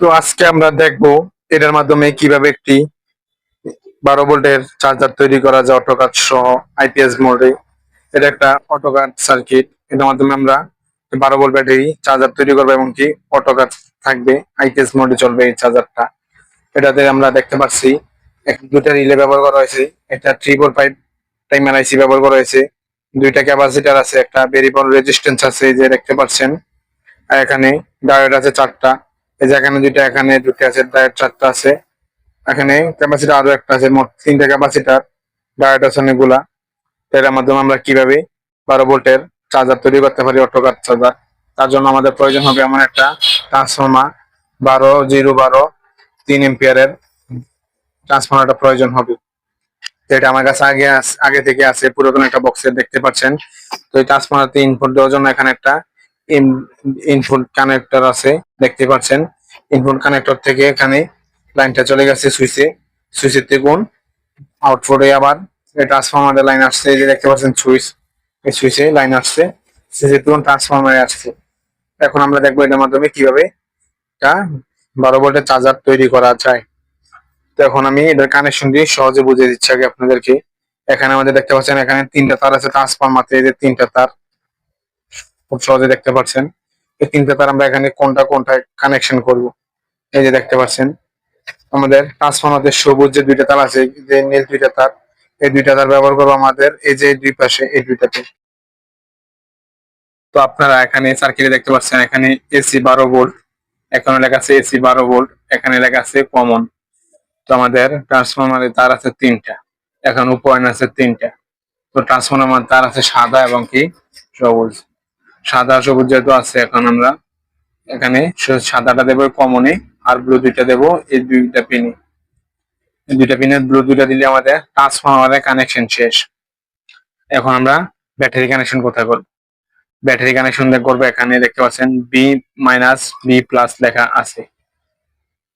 তো আজকে আমরা দেখব এটার মাধ্যমে কীভাবে একটি বারো ভোল্টের চার্জার তৈরি করা যায় অটোকাট সহ আইপিএস মোডে এটা একটা অটোকাট সার্কিট এটার মাধ্যমে আমরা বারো ভোল্ট ব্যাটারি চার্জার তৈরি করব এবং কি অটোকাট থাকবে আইপিএস মোডে চলবে এই চার্জারটা এটাতে আমরা দেখতে পাচ্ছি দুটা রিলে ব্যবহার করা হয়েছে, একটা three four five timer IC ব্যবহার করা হয়েছে, দুইটা ক্যাপাসিটার আছে, একটা ভেরিবল রেজিস্ট্যান্স আছে যে দেখতে পাচ্ছেন। এখানে ডায়োড আছে চারটা। এই যে এখানে দুইটা, এখানে দুটো আছে ডায়োড চারটা আছে। এখানে ক্যাপাসিটার আরও একটা আছে, মোট তিনটা ক্যাপাসিটার ডায়োড আছে অনেকগুলা। এটার মাধ্যমে আমরা কীভাবে বারো ভোল্টের চার্জার তৈরি করতে পারি অটোকাট চার্জার তার জন্য আমাদের প্রয়োজন হবে এমন একটা ট্রান্সফর্মার বারো জিরো বারো তিন এম্পিয়ারের ট্রান্সফর্মারটা প্রয়োজন হবে। এটা আমার কাছে আগে আগে থেকে আছে, পুরাতন একটা বক্সে দেখতে পাচ্ছেন। তো এই ট্রান্সফর্মারতে ইনপুট দেওয়ার জন্য এখানে একটা ইনপুট কানেক্টর আছে, দেখতে পাচ্ছেন। ইনপুট কানেক্টর থেকে এখানে লাইনটা চলে গেছে সুইচে সুইচের দেখুন আউটপুটে আবার ট্রান্সফর্মারের লাইন আসছে, এই যে দেখতে পাচ্ছেন সুইচ এই সুইচে লাইন আসছে। সুইচের দেখুন ট্রান্সফর্মারে আসছে। এখন আমরা দেখব এটার মাধ্যমে কীভাবে এটা বারো ভোল্টের চার্জার তৈরি করা যায়। তো এখন আমি এটার কানেকশন দিয়ে সহজে বুঝিয়ে দিচ্ছি আগে আপনাদেরকে। এখানে আমাদের দেখতে পাচ্ছেন, এখানে তিনটা তার আছে ট্রান্সফরমারতে এই যে তিনটা তার। খুব সহজে দেখতে পাচ্ছেন। এই তিনটা তার আমরা এখানে কোনটা কোনটা কানেকশন করব। এই যে দেখতে পাচ্ছেন, আমাদের ট্রান্সফরমারদের সবুজ যে দুইটা তার আছে, যে নীল দুইটা তার, এই দুইটা তার ব্যবহার করব আমাদের, এই যে দুই পাশে, এই দুইটাতে। তো আপনারা এখানে সার্কিটে দেখতে পাচ্ছেন, এখানে এসি বারো ভোল্ট এখানে লেখা আছে এসি বারো ভোল্ট এখানে লেখা আছে কমন তো আমাদের ট্রান্সফরমারের তার আছে তিনটা, এখন উপয়ন আছে তিনটা। তো ট্রান্সফর্মার তার আছে সাদা এবং কি সবুজ। সাদা সবুজ যেহেতু আছে, এখন আমরা এখানে সাদাটা দেবো কমনে আর ব্লু দুইটা দেবো, এই দুইটা পিনে দুইটা পিনে ব্লু দুইটা দিলে আমাদের ট্রান্সফরমারের কানেকশন শেষ। এখন আমরা ব্যাটারি কানেকশন কোথায় করব? ব্যাটারি কানেকশন করব এখানে, দেখতে পাচ্ছেন বি মাইনাস বি প্লাস লেখা আছে।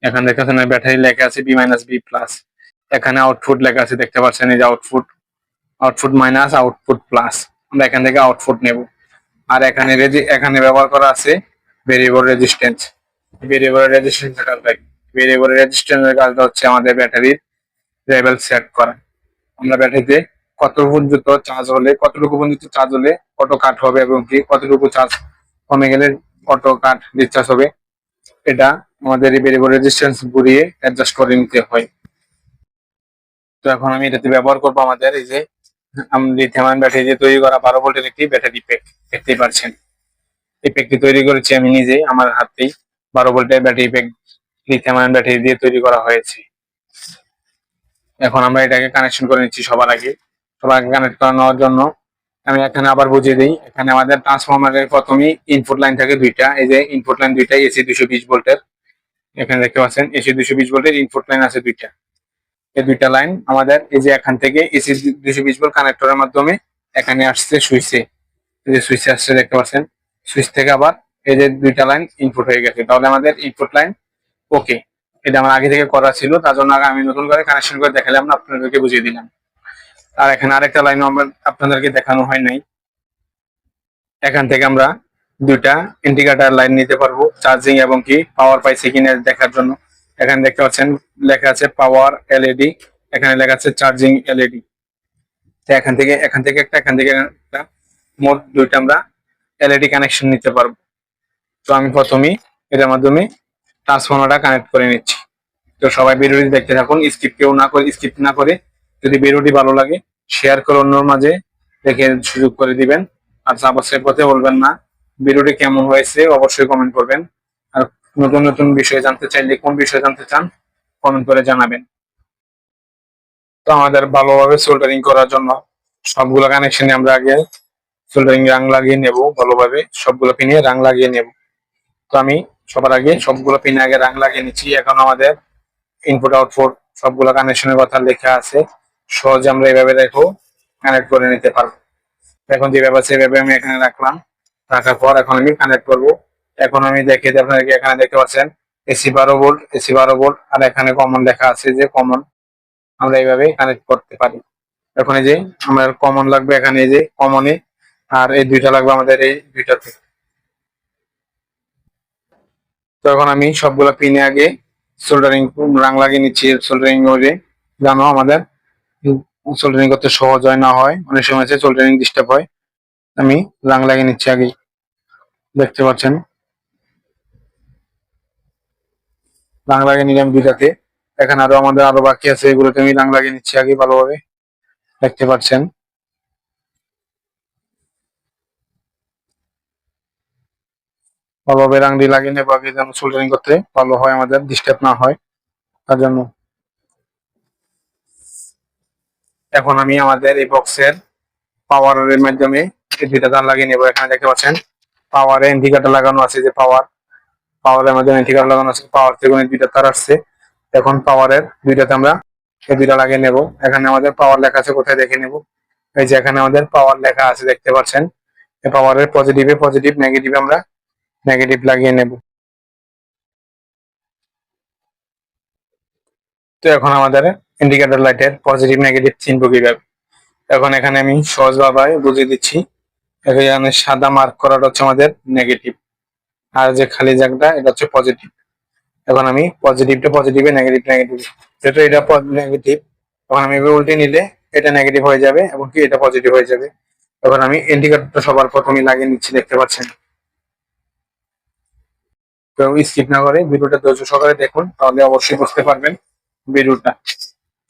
এখানে দেখতে পাচ্ছেন ব্যাটারি লেখা আছে বি মাইনাস বি প্লাস এখানে আউটপুট লেখা আছে, দেখতে পাচ্ছেন, এই যে output output minus output plus আমরা এখান থেকে আউটপুট নেব। আর এখানে এখানে ব্যবহার করা আছে ভেরিয়েবল রেজিস্ট্যান্স ভেরিয়েবল রেজিস্ট্যান্সের কাজটা ভেরিয়েবল রেজিস্ট্যান্সের কাজটা হচ্ছে আমাদের ব্যাটারির লেভেল সেট করা। আমরা ব্যাটারিতে কত পর্যন্ত চার্জ হলে, কতটুকু পর্যন্ত চার্জ হলে অটো কাট হবে এবং কি কতটুকু চার্জ কমে গেলে অটো কাট ডিসচার্জ হবে, এটা আমাদের ভেরিয়েবল রেজিস্ট্যান্স ঘুরিয়ে অ্যাডজাস্ট করে নিতে হয়। তো এখন আমি এটাতে ব্যবহার করব আমাদের, এই যে লিথিয়াম ব্যাটারি দিয়ে তৈরি করা বারো ভোল্টের একটি ব্যাটারি প্যাক দেখতেই পাচ্ছেন এই প্যাকটি তৈরি করেছি আমি নিজেই, আমার হাতেই। বারো ভোল্টের battery pack lithium ion battery দিয়ে তৈরি করা হয়েছে। এখন আমরা এটাকে কানেকশন করে নিচ্ছি সবার আগে। সবার আগে কানেক্ট করানোর জন্য আমি এখানে আবার বুঝিয়ে দিই। এখানে আমাদের ট্রান্সফরমারের প্রথমেই ইনপুট লাইন থাকে দুইটা। এই যে ইনপুট লাইন দুইটা এসি দুশো বিশ ভোল্টের। এখানে দেখতে পাচ্ছেন এসি দুশো বিশ ভোল্টের ইনপুট লাইন আছে দুইটা। এই দুইটা লাইন আমাদের এই যে এখান থেকে এসি দুশো বিশ ভোল্ট কানেক্টরের মাধ্যমে এখানে আসছে সুইচে যে সুইচে আসছে, দেখতে পাচ্ছেন। সুইচ থেকে আবার এই যে দুইটা লাইন ইনপুট হয়ে গেছে, তাহলে আমাদের ইনপুট লাইন ওকে এটা আমার আগে থেকে করা ছিল, তার জন্য আগে আমি নতুন করে কানেকশন করে দেখালাম না আপনাদেরকে বুঝিয়ে দিলাম। আর এখানে আরেকটা লাইন আমরা আপনাদেরকে দেখানো হয় নাই। এখান থেকে আমরা দুইটা ইন্ডিকেটার লাইন নিতে পারব চার্জিং এবং কি পাওয়ার পাইছে কিনা দেখার জন্য। এখানে দেখতে পাচ্ছেন লেখা আছে পাওয়ার এলইডি এখানে লেখা আছে চার্জিং এলইডি তো এখান থেকে এখান থেকে একটা, এখান থেকে একটা মোট দুইটা আমরা এলইডি কানেকশন নিতে পারব। তো আমি প্রথমেই এটার মাধ্যমে ট্রান্সফর্মারটা কানেক্ট করে নিচ্ছি। তো সবাই ভিডিওটি দেখতে থাকুন স্কিপ কেউ না করে স্কিপ না করে যদি ভিডিওটি ভালো লাগে শেয়ার করে অন্যর মাঝে দেখে সুযোগ করে দিবেন। আর সাবস্ক্রাইব করতে বলবেন না। ভিডিওটি কেমন হয়েছে অবশ্যই কমেন্ট করবেন। আর নতুন নতুন বিষয় জানতে চাইলে কোন বিষয় জানতে চান কমেন্ট করে জানাবেন। তো আমাদের ভালোভাবে সোল্ডারিং করার জন্য সবগুলো কানেকশনে আমরা আগে সোল্ডারিং রাং লাগিয়ে নেব, ভালোভাবে সবগুলো পিনে রাং লাগিয়ে নেব। তো আমি সবার আগে সবগুলো পিনে আগে রাং লাগিয়ে নিচ্ছি। এখন আমাদের ইনপুট আউটপুট সবগুলো কানেকশনের কথা লেখা আছে। সহজে আমরা এইভাবে দেখো কানেক্ট করে নিতে পারব। এখন যেভাবে আছে, সেভাবে আমি এখানে রাখলাম। রাখার পর এখন আমি কানেক্ট করব। এখন আমি দেখে আপনাদেরকে এখানে দেখতে পাচ্ছেন? এসি বারো ভোল্ট এসি বারো ভোল্ট আর এখানে কমন লেখা আছে যে কমন আমরা এইভাবে কানেক্ট করতে পারি। এখন এই যে, আমার কমন লাগবে এখানে এই যে কমনে আর এই দুইটা লাগবে আমাদের এই দুইটাতে। তো এখন আমি সবগুলা পিনে আগে সোল্ডারিং রাং লাগিয়ে নিচ্ছি সোল্ডারিং করে যেন আমাদের সোল্ডারিং করতে সহজ হয় না হয়, অনেক সময় আছে সোল্ডারিং ডিস্টার্ব হয়। আমি রাং লাগিয়ে নিচ্ছি আগে, দেখতে পাচ্ছেন? রাং লাগিয়ে নিলাম দুইটাতে। এখানে আরও আমাদের আরও বাকি আছে, এগুলোতে আমি রাং লাগিয়ে নিচ্ছি আগে ভালোভাবে। দেখতে পাচ্ছেন? ভালোভাবে রাং দিয়ে লাগিয়ে নেব আগে যেন সোল্ডারিং করতে ভালো হয় আমাদের ডিস্টার্ব না হয়, তার জন্য। এখন আমি আমাদের এই বক্সের পাওয়ারের মাধ্যমে দুইটা তার লাগিয়ে নেব, এখানে দেখতে পাচ্ছেন পাওয়ারে ইন্ডিকেটর লাগানো আছে যে পাওয়ার পাওয়ারের মাধ্যমে ইন্ডিকেটর লাগানো আছে পাওয়ার থেকে দুইটা তার আসছে। এখন পাওয়ারের দুইটাতে আমরা এই দুইটা লাগিয়ে নেব, এখানে আমাদের পাওয়ার লেখা আছে, কোথায় দেখে নেব? এই যে এখানে আমাদের পাওয়ার লেখা আছে, দেখতে পাচ্ছেন পাওয়ারের পজিটিভে পজিটিভ নেগেটিভ আমরা নেগেটিভ লাগিয়ে নেব। তো এখন আমাদের ইন্ডিকেটর লাইটের পজিটিভ নেগেটিভ চিনব কীভাবে? এখন এখানে আমি সহজ সহজভাবে বুঝিয়ে দিচ্ছি। এখানে সাদা মার্ক করাটা হচ্ছে আমাদের নেগেটিভ আর যে খালি জায়গাটা, এটা হচ্ছে পজিটিভ এখন আমি পজিটিভটা পজিটিভে নেগেটিভ নেগেটিভ যেহেতু এটা নেগেটিভ তখন আমি উল্টে নিলে এটা নেগেটিভ হয়ে যাবে এবং কি এটা পজিটিভ হয়ে যাবে। এখন আমি ইন্ডিকেটরটা সবার প্রথমে লাগিয়ে নিচ্ছি, দেখতে পাচ্ছেন? তো স্কিপ না করে ভিডিওটা ধৈর্য সহকারে দেখুন, তাহলে অবশ্যই বুঝতে পারবেন ভিডিওটা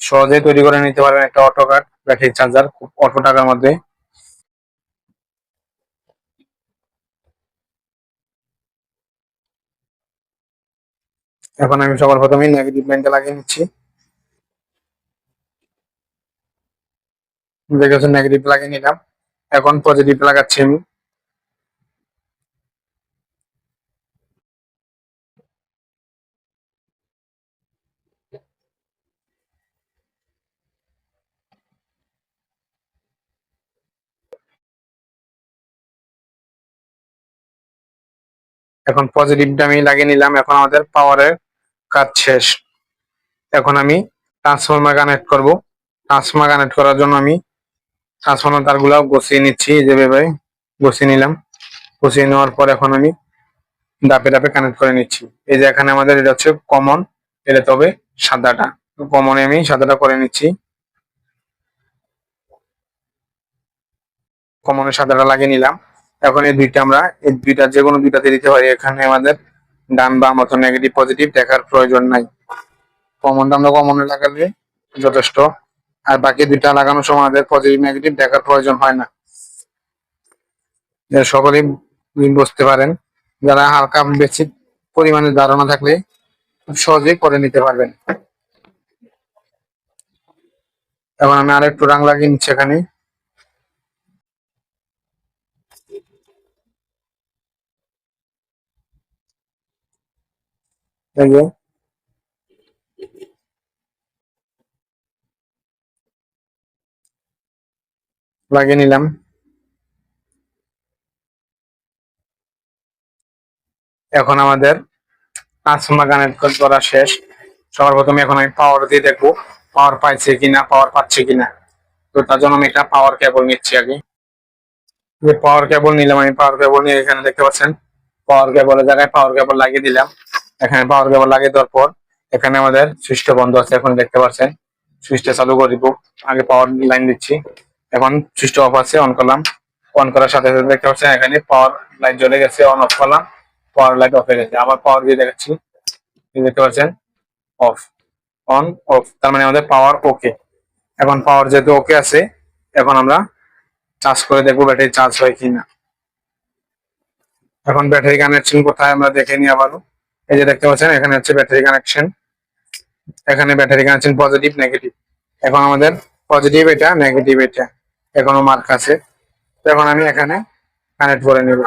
সহজে তৈরি করে নিতে পারবেন একটা অটো কার্ড ব্যাটারি চার্জার খুব অল্প টাকার মধ্যে। এখন আমি সবার প্রথমে নেগেটিভ লাইনটা লাগিয়ে নিচ্ছি। দেখেছেন নেগেটিভ লাগিয়ে নিলাম। এখন পজিটিভ লাগাচ্ছি আমি। এখন পজিটিভটা আমি লাগিয়ে নিলাম। এখন আমাদের পাওয়ারের কাজ শেষ। এখন আমি ট্রান্সফর্মার কানেক্ট করব। ট্রান্সফর্মার কানেক্ট করার জন্য আমি ট্রান্সফর্মার তারগুলো বসিয়ে নিচ্ছি। যেভাবে বসিয়ে নিলাম। বসিয়ে নেওয়ার পর এখন আমি ডাপে ডাপে কানেক্ট করে নিচ্ছি। এই যে এখানে আমাদের এটা হচ্ছে কমন এটা তবে সাদাটা। কমনে আমি সাদাটা করে নিচ্ছি। কমনের সাদাটা লাগিয়ে নিলাম। এখন এই দুইটা আমরা, এই দুইটা যে কোনো দুইটাতে দিতে পারি। এখানে আমাদের ডান বা মতো নেগেটিভ পজিটিভ দেখার প্রয়োজন নাই। কমনটা আমরা কমনে লাগালে যথেষ্ট। আর বাকি দুইটা লাগানোর সময় আমাদের পজিটিভ নেগেটিভ দেখার প্রয়োজন হয় না। সকলেই বুঝতে পারেন। যারা হালকা বেশি পরিমাণে ধারণা থাকলে খুব সহজেই করে নিতে পারবেন। এখন আমি আরেকটু রাং লাগিয়ে নিচ্ছি এখানে। যে লাগিয়ে নিলাম এখন আমাদের ট্রান্সফর্মার কানেক্ট করা শেষ। সবার প্রথমে এখন আমি পাওয়ার দিয়ে দেখব পাওয়ার পাইছে কিনা পাওয়ার পাচ্ছে কিনা। তো তার জন্য আমি একটা পাওয়ার কেবল নিচ্ছি আগে। পাওয়ার কেবল নিলাম, আমি পাওয়ার কেবল নিয়ে এখানে দেখতে পাচ্ছেন। পাওয়ার কেবলের জায়গায় পাওয়ার কেবল লাগিয়ে দিলাম। এখানে পাওয়ার কেবল লাগিয়ে দেওয়ার পর এখানে আমাদের সুইচটা বন্ধ আছে, এখন দেখতে পাচ্ছেন। সুইচটা চালু করে দিব। আগে পাওয়ার লাইন দিচ্ছি। এখন সুইচটা অফ আছে অন করলাম। অন করার সাথে সাথে দেখতে পাচ্ছেন এখানে পাওয়ার লাইট জ্বলে গেছে অন অফ করলাম। পাওয়ার লাইট অফ হয়ে গেছে। আবার পাওয়ার দিয়ে দেখাচ্ছি। দেখতে পাচ্ছেন অফ অন অফ তার মানে আমাদের পাওয়ার ওকে এখন পাওয়ার যেহেতু ওকে আছে, এখন আমরা চার্জ করে দেখব ব্যাটারি চার্জ হয় কিনা। এখন ব্যাটারি কানেকশন কোথায় আমরা দেখে নিই আবারও। এই যে দেখতে পাচ্ছেন, এখানে হচ্ছে ব্যাটারি কানেকশন এখানে ব্যাটারি কানেকশন পজিটিভ নেগেটিভ এখন আমাদের পজিটিভ এটা নেগেটিভ এটা। এখনও মার্ক আছে। তো এখন আমি এখানে কানেক্ট করে নেব।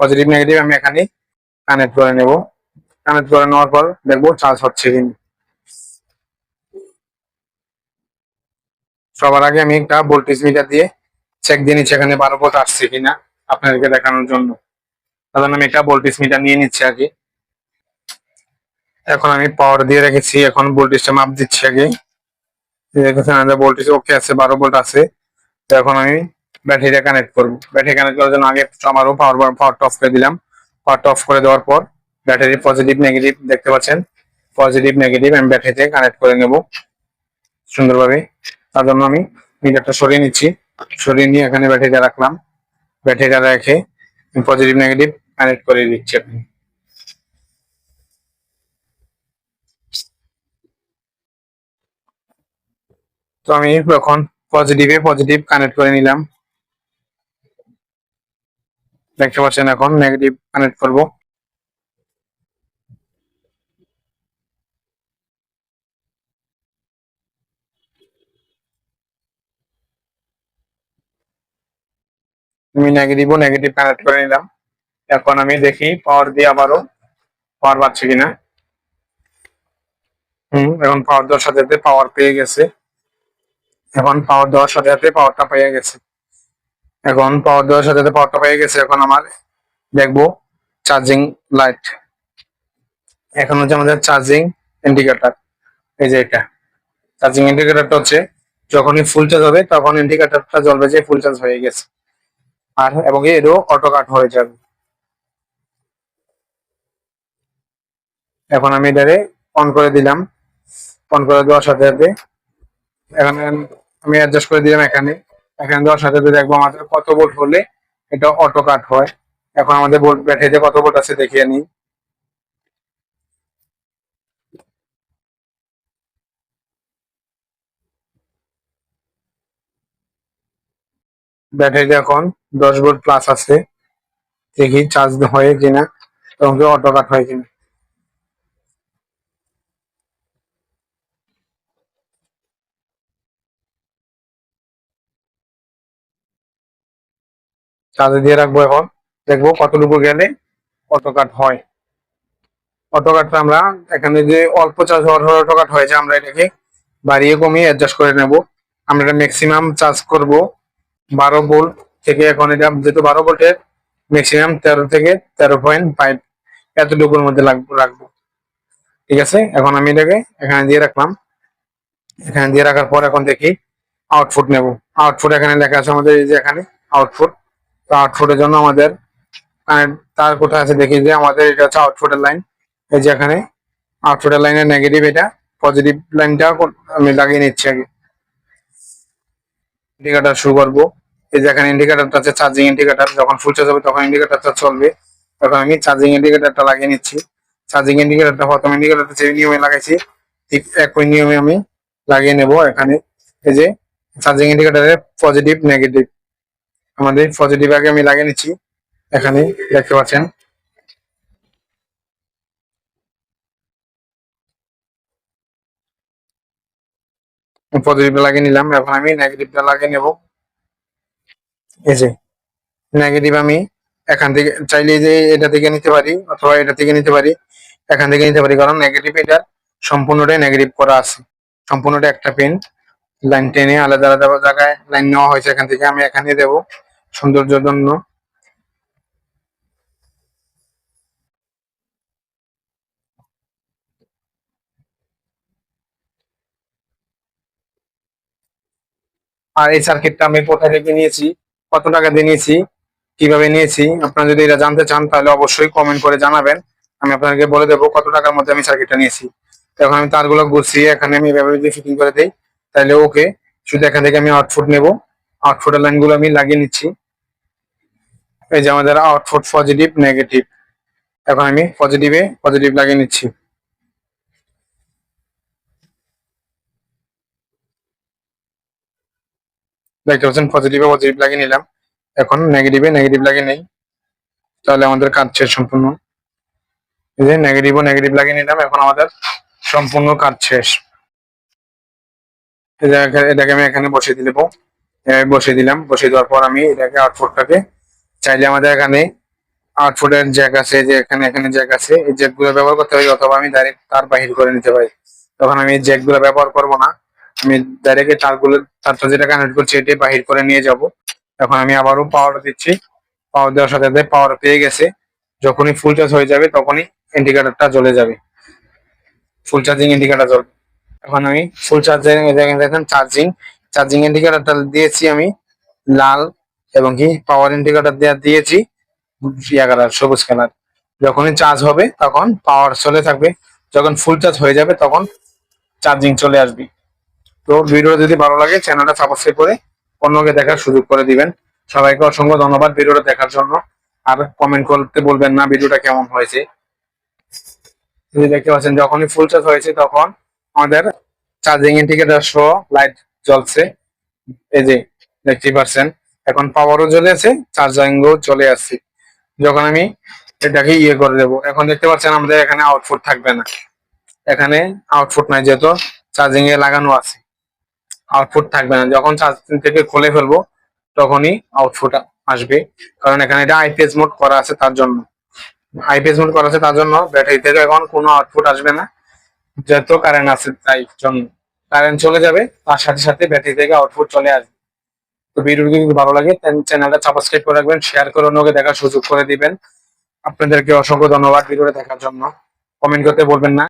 পজিটিভ নেগেটিভ আমি এখানে কানেক্ট করে নেব। কানেক্ট করে নেওয়ার পর দেখব চার্জ হচ্ছে কিনা। সবার আগে আমি একটা ভোল্টেজ মিটার দিয়ে চেক দিয়ে নিচ্ছি, এখানে বারো ভোল্ট আসছে কিনা আপনাদেরকে দেখানোর জন্য। তাহলে আমি একটা ভোল্টেজ মিটার নিয়ে নিচ্ছি আগে। এখন আমি পাওয়ার দিয়ে রেখেছি, এখন ভোল্টেজটা মাপ দিচ্ছি আগে। দেখেছেন আমাদের ভোল্টেজ ওকে আছে, বারো ভোল্ট আছে। এখন আমি ব্যাটারিটা কানেক্ট করব। ব্যাটারি কানেক্ট করার জন্য আগে আমারও পাওয়ার পাওয়ারটা অফ করে দিলাম। পাওয়ারটা অফ করে দেওয়ার পর ব্যাটারি পজিটিভ নেগেটিভ দেখতে পাচ্ছেন। পজিটিভ নেগেটিভ আমি ব্যাটারিতে কানেক্ট করে নেব সুন্দরভাবে। তার জন্য আমি মিটারটা সরিয়ে নিচ্ছি। সরিয়ে নিয়ে এখানে ব্যাটারিটা রাখলাম। ব্যাটারিটা রেখে পজিটিভ নেগেটিভ কানেক্ট করে দিচ্ছি আপনি। তো আমি এখন পজিটিভে পজিটিভ কানেক্ট করে নিলাম। দেখতে পাচ্ছেন এখন নেগেটিভ কানেক্ট করব। আমি নেগেটিভ ও নেগেটিভ কানেক্ট করে নিলাম। এখন আমি দেখি পাওয়ার দিয়ে আবারও পাওয়ার পাচ্ছে কিনা। হুম, এখন পাওয়ার দেওয়ার সাথে পাওয়ার পেয়ে গেছে। এখন পাওয়ার দেওয়ার সাথে সাথে পাওয়ারটা পেয়ে গেছে। এখন পাওয়ার দেওয়ার সাথে সাথে পাওয়ারটা পেয়ে গেছে, এখন আমার দেখব চার্জিং লাইট এখন হচ্ছে আমাদের চার্জিং ইন্ডিকেটর এই যে এটা। চার্জিং ইন্ডিকেটরটা হচ্ছে যখনই ফুল চার্জ হবে, তখন ইন্ডিকেটরটা জ্বলবে যে ফুল চার্জ হয়ে গেছে। আর, এবং এরও অটো কাট হয়ে যাবে। এখন আমি এটারে অন করে দিলাম। অন করে দেওয়ার সাথে সাথে এখানে আমি অ্যাডজাস্ট করে দিলাম এখানে। এখানে দেওয়ার সাথে সাথে দেখব আমাদের কত ভোল্ট হলে এটা অটো কাট হয়। এখন আমাদের ভোল্ট ব্যাটারিতে কত ভোল্ট আছে দেখিয়ে নিই। ব্যাটারিতে এখন দশ ভোল্ট প্লাস আছে। দেখি চার্জ হয় কিনা, এবং অটো কাট হয় কিনা। চার্জে দিয়ে রাখব এখন। দেখব কতটুকু গেলে অটো কাট হয়। অটো কাটটা আমরা এখানে যে অল্প চার্জ হওয়ার অটো কাট হয়েছে, আমরা এটাকে বাড়িয়ে কমিয়ে অ্যাডজাস্ট করে নেব। আমরা এটা ম্যাক্সিমাম চার্জ করব বারো ভোল্ট থেকে, এখন এটা যেহেতু বারো ভোল্টের ম্যাক্সিমাম তেরো থেকে তেরো পয়েন্ট ফাইভ এতটুকুর মধ্যে লাগবো রাখব। ঠিক আছে? এখন আমি এটাকে এখানে দিয়ে রাখলাম। এখানে দিয়ে রাখার পর এখন দেখি আউটপুট নেব। আউটপুট এখানে লেখা আছে আমাদের এই যে এখানে আউটপুট তো আউটপুটের জন্য আমাদের তার কোথায় আছে দেখি যে আমাদের এটা হচ্ছে আউটপুটের লাইন এই যে এখানে আউটপুটের লাইনের নেগেটিভ এটা পজিটিভ লাইনটা আমি লাগিয়ে নিচ্ছি আগে। ইন্ডিকেটার শুরু করব। এই যে এখানে ইন্ডিকেটারটা আছে চার্জিং ইন্ডিকেটার যখন ফুল চার্জ হবে তখন ইন্ডিকেটারটা চলবে। তখন আমি চার্জিং ইন্ডিকেটারটা লাগিয়ে নিচ্ছি। চার্জিং ইন্ডিকেটারটা প্রথম ইন্ডিকেটারটা যে নিয়মে লাগাইছি, ঠিক একই নিয়মে আমি লাগিয়ে নেব এখানে। এই যে চার্জিং ইন্ডিকেটারের পজিটিভ নেগেটিভ আমাদের পজিটিভ আগে আমি লাগিয়ে নিচ্ছি। এখানে দেখতে পাচ্ছেন। পজিটিভটা লাগিয়ে নিলাম। এখন আমি নেগেটিভটা লাগিয়ে নেব। এই যে নেগেটিভ আমি এখান থেকে চাইলে যে এটা থেকে নিতে পারি অথবা এটা থেকে নিতে পারি, এখান থেকে নিতে পারি। কারণ নেগেটিভ এটা সম্পূর্ণটাই নেগেটিভ করা আছে। সম্পূর্ণটা একটা পেন লাইন টেনে আলাদা আলাদা জায়গায় লাইন নেওয়া হয়েছে এখান থেকে। আমি এখানে দেব। সৌন্দর্যের জন্য। আর এই সার্কিটটা আমি কোথায় থেকে নিয়েছি? কত টাকা দিয়ে নিয়েছি? কীভাবে নিয়েছি? আপনারা যদি এটা জানতে চান, তাহলে অবশ্যই কমেন্ট করে জানাবেন। আমি আপনাদেরকে বলে দেবো কত টাকার মধ্যে আমি সার্কিটটা নিয়েছি। এখন আমি তারগুলো গুছিয়ে এখানে আমি এভাবে যদি ফিটিং করে দিই, তাহলে ওকে শুধু এখান থেকে আমি আউটপুট নেব। আউটপুটের লাইনগুলো আমি লাগিয়ে নিচ্ছি। এই যে আমাদের আউটপুট পজিটিভ নেগেটিভ এখন আমি পজিটিভে পজিটিভ লাগিয়ে নিচ্ছি। দেখতে পাচ্ছেন পজিটিভে পজিটিভ লাগিয়ে নিলাম। এখন নেগেটিভে নেগেটিভ লাগিয়ে নেই। তাহলে আমাদের কাজ শেষ সম্পূর্ণ। এই যে নেগেটিভ ও নেগেটিভ লাগিয়ে নিলাম, এখন আমাদের সম্পূর্ণ কাজ শেষ। এটাকে আমি এখানে বসিয়ে দিলে বসিয়ে দিলাম। বসিয়ে দেওয়ার পর আমি এটাকে আউটপুটটাকে চাইলে আমাদের এখানে আউটপুটের জ্যাক আছে, যে এখানে এখানে জ্যাক আছে, এই জ্যাকগুলো ব্যবহার করতে পারি অথবা আমি ডাইরেক্ট তার বাহির করে নিতে পারি। তখন আমি জ্যাকগুলো ব্যবহার করব না। আমি ডাইরেক্ট তার তারগুলো তারটা যেটা কানেক্ট করছি এটাই বাহির করে নিয়ে যাব। এখন আমি আবারও পাওয়ার দিচ্ছি। পাওয়ার দেওয়ার সাথে সাথে পাওয়ার পেয়ে গেছে। যখনই ফুল চার্জ হয়ে যাবে, তখনই ইন্ডিকেটরটা জ্বলে যাবে। ফুল চার্জিং ইন্ডিকেটর জ্বলবে এখন আমি ফুল চার্জিং দেখেন চার্জিং চার্জিং ইন্ডিকেটরটা দিয়েছি আমি লাল এবং কি পাওয়ার ইন্ডিকেটর দেওয়া দিয়েছি, ইয়া কালার সবুজ কালার যখনই চার্জ হবে, তখন পাওয়ার চলে থাকবে। যখন ফুল চার্জ হয়ে যাবে, তখন চার্জিং চলে আসবে। তো ভিডিও যদি ভালো লাগে চ্যানেলটা সাবস্ক্রাইব করে অন্যকে দেখার সুযোগ করে দিবেন। সবাইকে অসংখ্য ধন্যবাদ ভিডিওটা দেখার জন্য। আর কমেন্ট করতে বলবেন না ভিডিওটা কেমন হয়েছে। যদি দেখতে পাচ্ছেন, যখনই ফুল চার্জ হয়েছে, তখন আমাদের চার্জিং ইন্ডিকেটর সহ লাইট জ্বলছে। এই যে দেখতে পাচ্ছেন। এখন পাওয়ারও চলে আছে চার্জিংও চলে আসছে। যখন আমি এটাকে ইয়ে করে দেবো, এখন দেখতে পাচ্ছেন আমাদের এখানে আউটপুট থাকবে না। এখানে আউটপুট নাই, যেহেতু চার্জিং এ লাগানো আছে। আউটপুট থাকবে না। যখন চার্জিং থেকে খুলে ফেলব, তখনই আউটপুট আসবে। কারণ এখানে এটা আইপিএস মোড করা আছে তার জন্য। আইপিএস মোড করা আছে তার জন্য ব্যাটারি থেকে এখন কোনো আউটপুট আসবে না। যেহেতু কারেন্ট আছে তাই জন্য। কারেন্ট চলে যাবে, তার সাথে সাথে ব্যাটারি থেকে আউটপুট চলে আসবে। তো ভিডিওটি যদি ভালো লাগে চ্যানেলটা সাবস্ক্রাইব করে রাখবেন শেয়ার করে অন্যকে দেখার সুযোগ করে দিবেন। আপনাদেরকে অসংখ্য ধন্যবাদ ভিডিওটা দেখার জন্য। কমেন্ট করতে বলবেন না।